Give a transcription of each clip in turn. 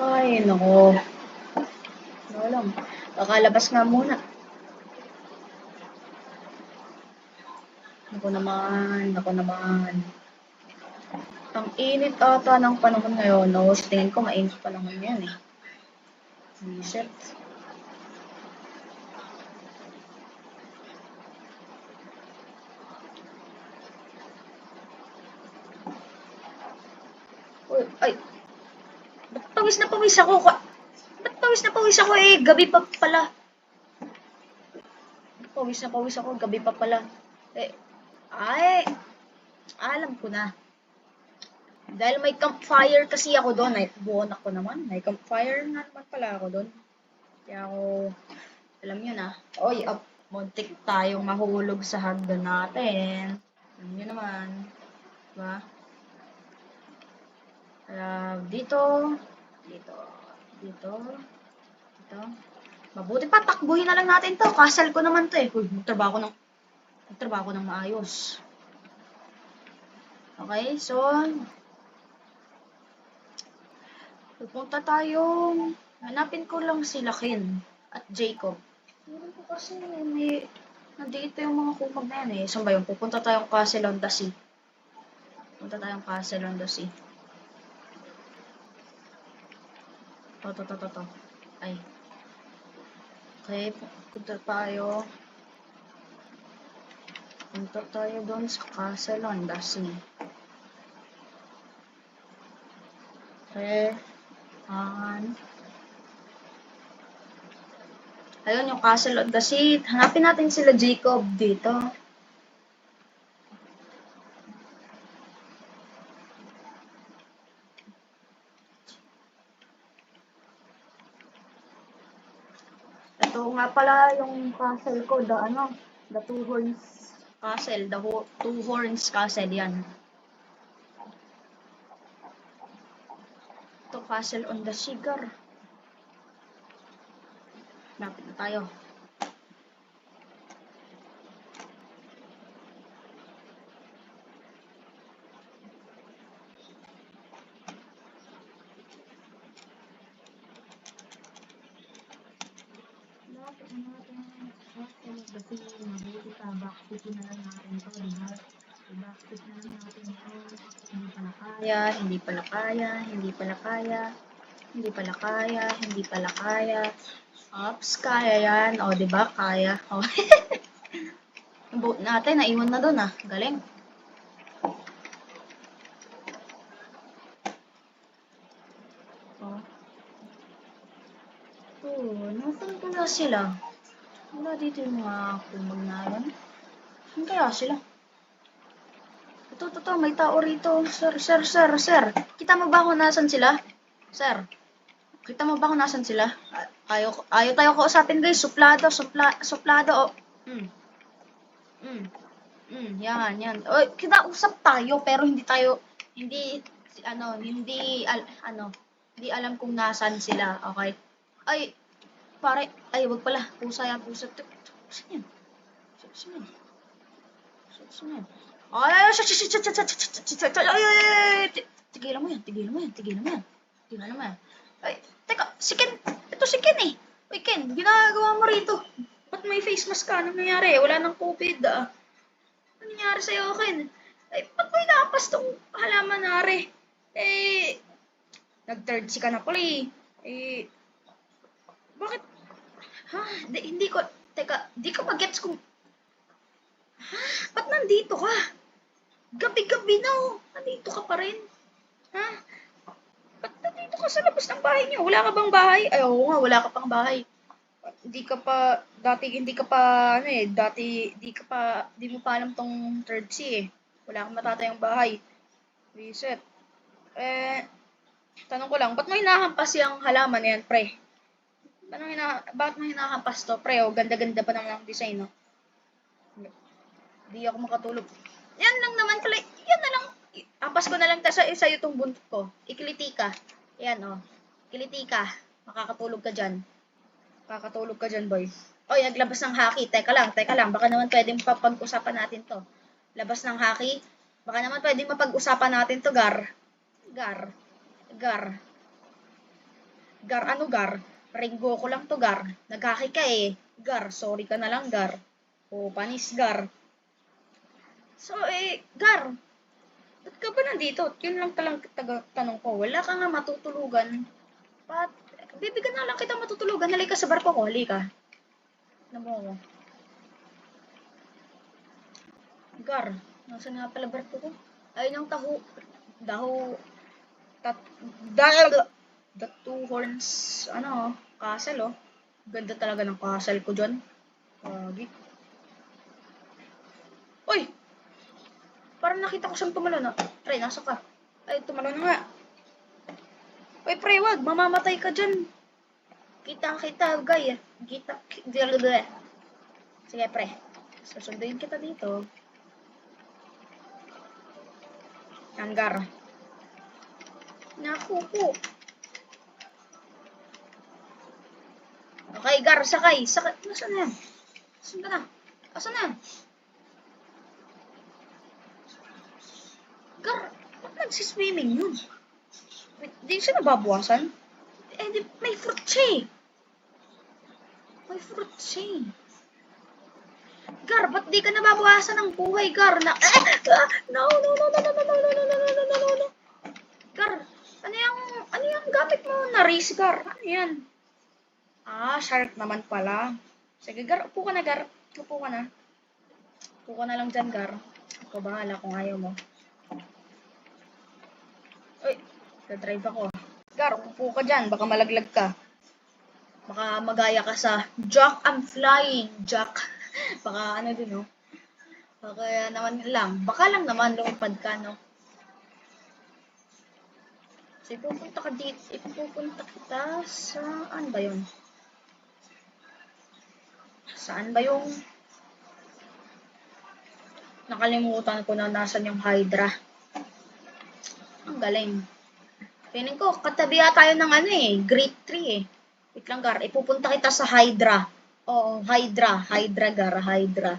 Ay, nako. Ano lang. Kakalabas nga muna. Naku naman, naku naman. Ang init ata ng panahon ngayon, no? Tingin ko mainit pa naman yan eh. Reset. Uy, ay. Pawis na pawis ako? Ka- Ba't pawis na pawis ako eh? Gabi pa pala. Pawis na pawis ako, gabi pa pala. Eh, ay, alam ko na. Dahil may campfire kasi ako doon, ay buon ako naman. May campfire na naman pala ako doon. Kaya ako, alam nyo na, oy, up, muntik tayong mahulog sa hagdan natin. Alam nyo naman. Diba? Kaya dito, dito, dito, dito. Mabuti pa, takbuhin na lang natin to. Kasal ko naman to eh. Uy, magtrabaho ng, magtrabaho ng maayos. Okay, so, pupunta tayong, hanapin ko lang si Lakin at Jacob. Meron ko kasi may, nandito yung mga kumag na yan eh. Saan ba yun? Pupunta tayong Castle on the Sea. Pupunta tayong Castle on the Sea. To, to, to, to, to. Ay. Okay, punta tayo. Punta tayo doon sa Castle on the Sea. Okay. An. Ayun, yung Castle on the Sea. Hanapin natin sila Jacob dito. Ito nga pala yung castle ko, the ano, the two horns castle, the ho- two horns castle yan. Ito castle on the Sigar. Lapit na tayo. Lapit na natin. Castle of the Sea. Mabuti ka. Backseat na lang natin to, di ba? Backseat na lang natin to. Hindi pala kaya, hindi pala kaya, hindi pala kaya. Hindi pala kaya, hindi pala kaya. Ops, kaya yan. O, ba? Kaya. O. Yung natin, naiwan na doon ah. Galing. Oh, nasan kaya sila? Wala dito yung mga kumag na yan. Saan kaya sila? Ito, ito, ito, may tao rito. Sir, sir, sir, sir. Kita mo ba kung nasan sila? Sir. Kita mo ba kung nasan sila? Ayaw, ayaw tayo kausapin guys. Suplado, supla, suplado. Oh. Hmm. Hmm. Hmm, yan, yan. Oy, kita usap tayo pero hindi tayo hindi ano, hindi al, ano, hindi alam kung nasan sila. Okay? Ay, pare, ay, wag pala. Pusa yan, pusa. Pusa yan. Pusa yan. Pusa yan. Ay, shit, shit, shit, shit, shit, shit, shit, shit, shit, tigilan mo yan, tigilan mo yan, tigilan mo yan. Tigilan mo yan. Ay, teka, si Ken, ito si Ken eh. Uy, Ken, ginagawa mo rito. Ba't may face mask ka? Anong nangyari? Wala nang COVID ah. Ano nangyari sa'yo, Ken? Ay, ba't mo inapas tong halaman nari? Eh, nag-third si ka na pala eh. Eh, bakit? Ha? Di, hindi ko, teka, di ko mag-gets kung, ha? Ba't nandito ka? Gabi-gabi na oh. Nandito ka pa rin. Ha? Ba't nandito ka sa labas ng bahay niyo? Wala ka bang bahay? Ay, oo nga, wala ka pang bahay. Hindi ka pa, dati hindi ka pa, ano eh, dati, di ka pa, di mo pa alam tong third C eh. Wala kang matatayang bahay. Reset. Eh, tanong ko lang, ba't mo hinahampas yung halaman na yan, pre? Ba't mo, hina, bakit mo hinahampas to, pre? O, ganda-ganda pa naman ang design, no? Di ako makatulog. Yan lang naman. Yan na lang. Ampas ko na lang sa isa itong buntot ko. Ikiliti ka. Yan, oh. Kiliti ka. Makakatulog ka dyan. Makakatulog ka dyan, boy. Oy, naglabas ng haki. Teka lang, teka lang. Baka naman pwedeng papag-usapan natin to. Labas ng haki. Baka naman pwedeng mapag-usapan natin to, Gar. Gar. Gar. Gar, ano Gar? Ringo ko lang to Gar. Naghaki ka eh. Gar, sorry ka na lang Gar. O, panis Gar. So, eh, Gar, ba't ka ba nandito? Yun lang talang tanong ko. Wala ka nga matutulugan. Pat, bibigyan na lang kita matutulugan. Halika sa barko ko. Halika. Ano mo? Gar, nasa nga pala barko ko? Ayun yung taho. Daho. Tat, dal, the two horns, ano, castle, oh. Ganda talaga ng castle ko dyan. Pagi. Uy! Parang nakita ko siyang tumalon, ah. Pre, nasa ka? Ay, tumalon nga. Uy, pre, wag. Mamamatay ka dyan. Kita, kita, guy. Kita, kita, Sige, pre. Susunduin kita dito. Hanggar. Naku po. Okay, Gar, sakay. Sakay. Nasaan na yan? Nasaan ka na? Nasaan na? Gar, ba't nagsiswimming yun? Wait, di siya nababawasan? Eh, di, may fruit siya eh. May fruit siya eh. Gar, ba't di ka nababawasan ng buhay, Gar? Na, ah, ah, no, no, no, no, no, no, no, no, no, no, no, no, no, no. Gar, ano yung, ano yung gamit mo na race, Gar? Ano yan? Ah, shark naman pala. Sige, Gar, upo ka na, Gar. Upo ka na. Upo ka na lang dyan, Gar. Ako bahala kung ayaw mo. Uy, drive ako. Gar, upo ka dyan. Baka malaglag ka. Baka magaya ka sa Jack, I'm flying, Jack. Baka ano din, no? Baka naman lang. Baka lang naman lumipad ka, no? So, ipupunta ka dito. Ipupunta kita sa... Ano ba yun? Saan ba yung... Nakalimutan ko na nasan yung Hydra. Ang galing. Feeling ko, katabi tayo ng ano eh, Great Tree eh. Wait lang, Gar. Ipupunta kita sa Hydra. Oo, Hydra. Hydra, Gar. Hydra.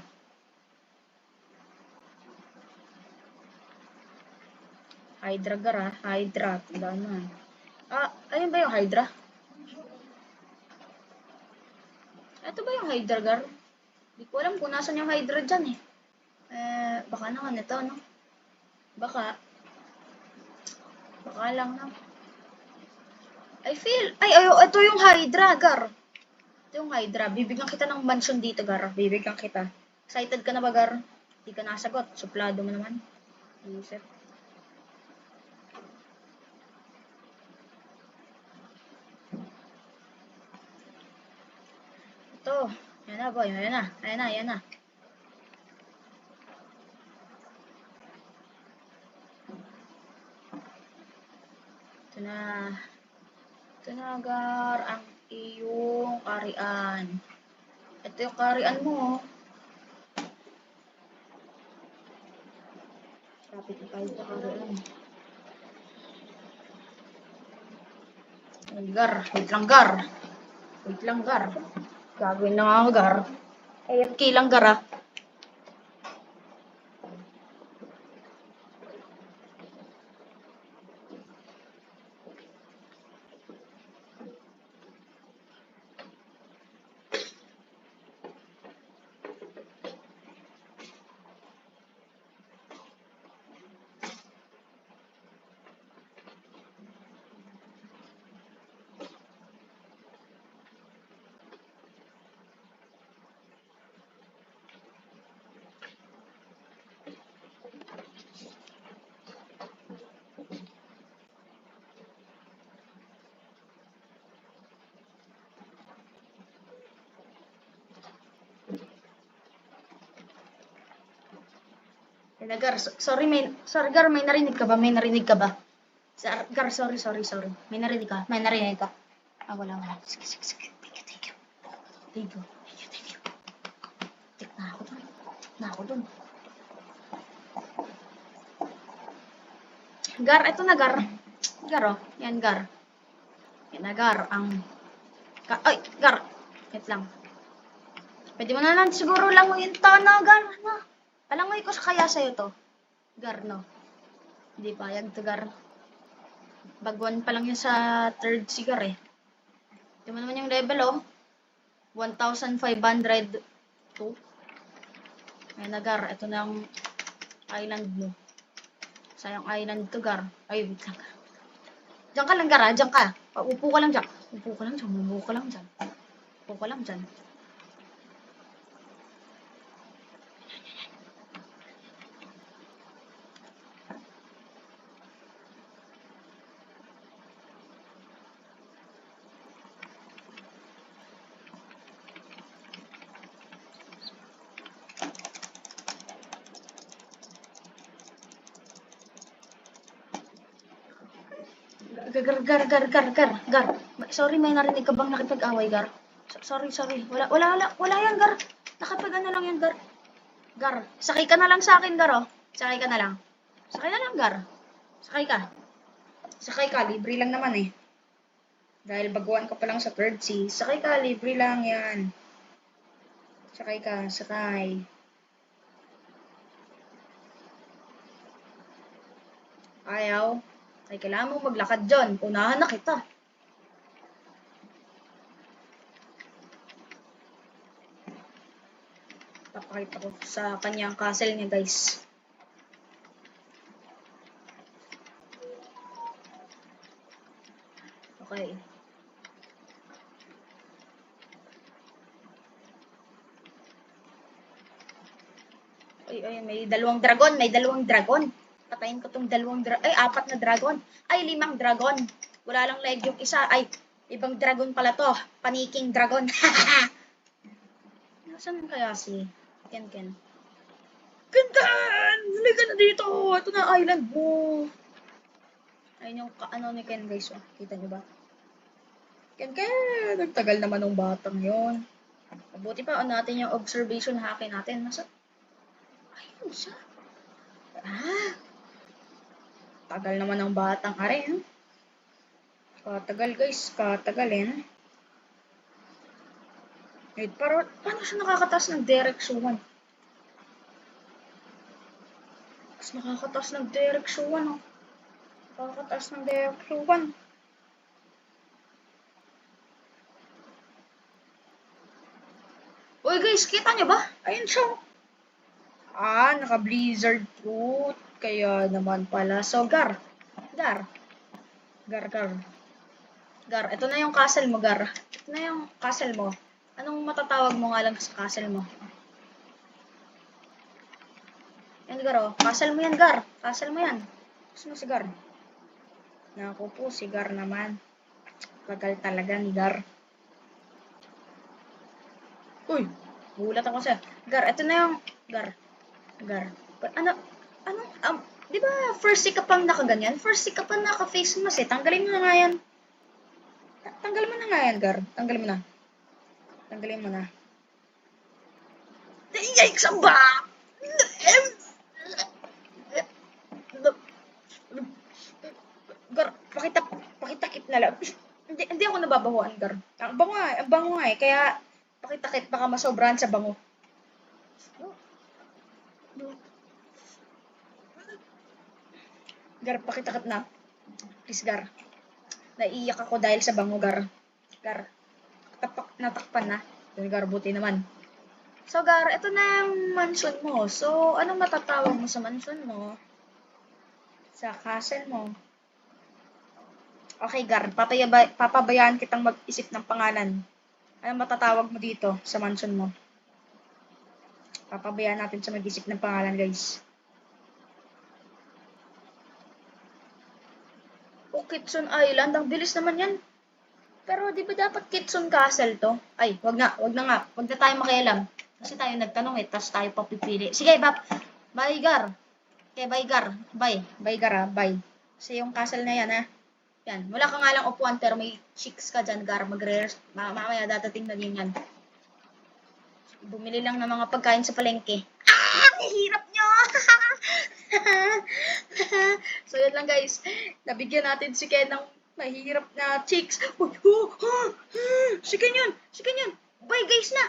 Hydra, Gar, ha? Hydra. Tanda na. Ah, ayun ba yung Hydra? Ito ba yung Hydra, Gar? Hindi ko alam kung nasan yung Hydra dyan eh. Eh, baka naman ito, no? Baka. Baka lang na. I feel, ay, ay, ito yung Hydra, Gar. Ito yung Hydra. Bibigyan kita ng mansion dito, Gar. Bibigyan kita. Excited ka na ba, Gar? Hindi ka nasagot. Suplado mo naman. Isip. Ito. Yan na, boy. Yan na. Ayan na, yan na. Na. Ito na, Gar. Ang iyong karian. Ito yung karian mo. oh. Kapit na tayo sa karian. Gar. Wait lang, Gar. Wait lang, Gar. Gagawin na nga Gar. AFK lang, Gar, ah. Gar, so- sorry, may, sorry, Gar, may narinig ka ba? May narinig ka ba? Sar- Gar, sorry, sorry, sorry. May narinig ka? May narinig ka? Ah, wala, wala. Sige, sige, sige. Thank you, thank you. Thank you, thank you, thank you. Tik na ako dun. Na ako dun. Gar, eto na, Gar. Gar, oh. Yan, Gar. Yan na, Gar. Ang... Ka Ay, Gar. Wait lang. Pwede mo na lang siguro lang yung tono, Gar. No? Alam mo, ko kaya sa'yo to. Gar, no? Hindi pa, yan to, Gar. Baguan pa lang yun sa third cigar, eh. Ito naman yung level, oh. 1,502. Ay, nagar. Ito na yung island mo. Sayang island to, Gar. Ay, wait lang, Gar. Diyan ka lang, Gar, ah. Diyan ka. Ah, Upo ka lang dyan. Upo ka lang dyan. Upo ka lang dyan. Upo ka lang dyan. Gar, gar, gar, gar, gar, gar. Sorry, may narinig ka bang nakipag-away, Gar? So- Sorry, sorry. Wala, wala, wala, wala yan, Gar. Nakipag ano lang yan, Gar. Gar, sakay ka na lang sa akin, Gar, oh. Sakay ka na lang. Sakay na lang, Gar. Sakay ka. Sakay ka, libre lang naman eh. Dahil baguhan ka pa lang sa third sea. Sakay ka, libre lang yan. Sakay ka, sakay. Ayaw. Ay, kailangan mo maglakad dyan. Unahan na kita. Papakita ko sa kanyang castle niya, guys. Okay. Ay, ay, may dalawang dragon, may dalawang dragon. Patayin ko tong dalawang dra- ay, apat na dragon. Ay, limang dragon. Wala lang leg yung isa. Ay, ibang dragon pala to. Paniking dragon. Nasaan kaya si Ken Ken? Ken! Halika na dito! Ito na island mo! Ayun yung ano ni Ken guys. Oh. Kita niyo ba? Ken Ken! Nagtagal naman ng batang yon. Mabuti pa on natin yung observation hacking natin. Nasa... Ayun siya. Ah! Tagal naman ng batang are. Eh. Katagal guys. Katagal eh. Wait, pero paano siya nakakataas ng direksyon? Mas nakakataas ng direksyon, oh. Nakakataas ng direksyon. Uy guys, kita niyo ba? Ayun siya. oh. Ah, naka-blizzard fruit. Kaya naman pala. So, Gar. Gar. Gar, Gar. Gar, ito na yung castle mo, Gar. Ito na yung castle mo. Anong matatawag mo nga lang sa castle mo? Yan, Gar, oh. Castle mo yan, Gar. Castle mo yan. Gusto mo si Gar? Naku po, si Gar naman. Tagal talaga ni Gar. Uy, gulat ako sa. Gar, ito na yung... Gar. Gar. Ano? Ano? Um, di ba first week ka pang nakaganyan? First week ka pang naka-face mask eh. Tanggalin mo na nga yan. Ta- Tanggalin mo na nga yan, Gar. Tanggalin mo na. Tanggalin mo na. Yikes! Ang ba? Gar, pakita, pakitakip na lang. Hindi, hindi ako nababahuan, Gar. Ang bango nga, ang bango nga eh. Kaya, pakitakip, baka masobrahan sa bango. Gar, pakitakip na. Please, Gar. Naiiyak ako dahil sa bango, Gar. Gar, tapak, natakpan na. Dahil Gar, buti naman. So, Gar, ito na yung mansion mo. So, anong matatawag mo sa mansion mo? Sa castle mo? Okay, Gar, papayaba, papabayaan kitang mag-isip ng pangalan. Anong matatawag mo dito sa mansion mo? Papabayaan natin sa mag-isip ng pangalan, guys. O, Kitsun Island. Ang bilis naman yan. Pero di ba dapat Kitsun Castle to? Ay, wag na, wag na nga. Wag na tayo makialam. Kasi tayo nagtanong eh, tapos tayo papipili. Sige, Bap. Bye, Gar. Okay, bye, Gar. Bye. Bye, Gar, ah. Bye. Kasi yung castle na yan, ha. Yan. Wala ka nga lang upuan, pero may chicks ka dyan, Gar. Magre ma mamaya dadating na din yan. Bumili lang ng mga pagkain sa palengke. Ah! Hirap nyo! so, yun lang guys. Nabigyan natin si Ken ng mahirap na chicks. Uy, oh, ah, ah, si Ken yun! Si Ken yun! Bye guys na!